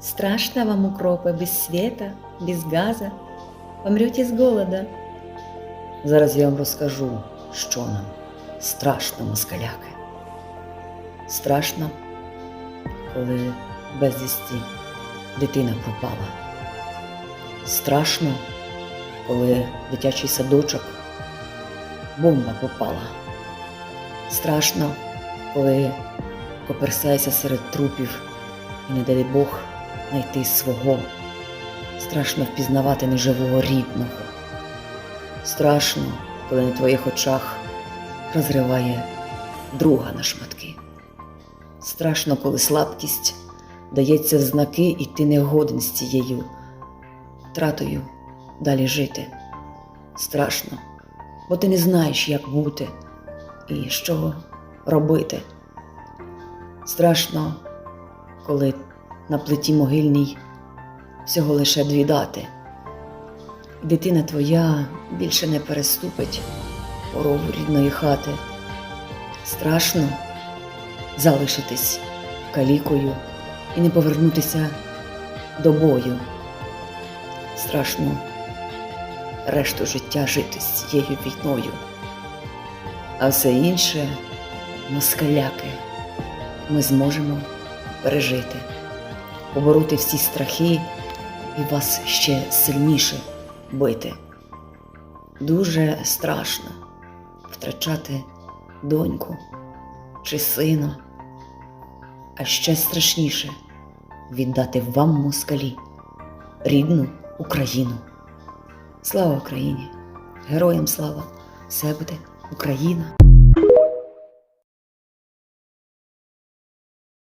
Страшно вам укропа без света, без газа. Помрете з голода. Зараз я вам розкажу, що нам страшно, москаляки. Страшно, коли безвісті дитина пропала. Страшно, коли дитячий садочок бомба попала. Страшно, коли коперсаєшся серед трупів і не дай Бог знайти свого. Страшно впізнавати неживого рідного. Страшно, коли на твоїх очах розриває друга на шматки. Страшно, коли слабкість дається в знаки, і ти не годен з цією втратою далі жити. Страшно, бо ти не знаєш, як бути і що робити. Страшно, коли на плиті могильній всього лише дві дати. Дитина твоя більше не переступить порогу рідної хати. Страшно залишитись калікою і не повернутися до бою. Страшно решту життя жити з цією війною. А все інше, москаляки, ми зможемо пережити, побороти всі страхи і вас ще сильніше бити. Дуже страшно втрачати доньку чи сина, а ще страшніше віддати вам москалі рідну Україну. Слава Україні! Героям слава! Все буде Україна!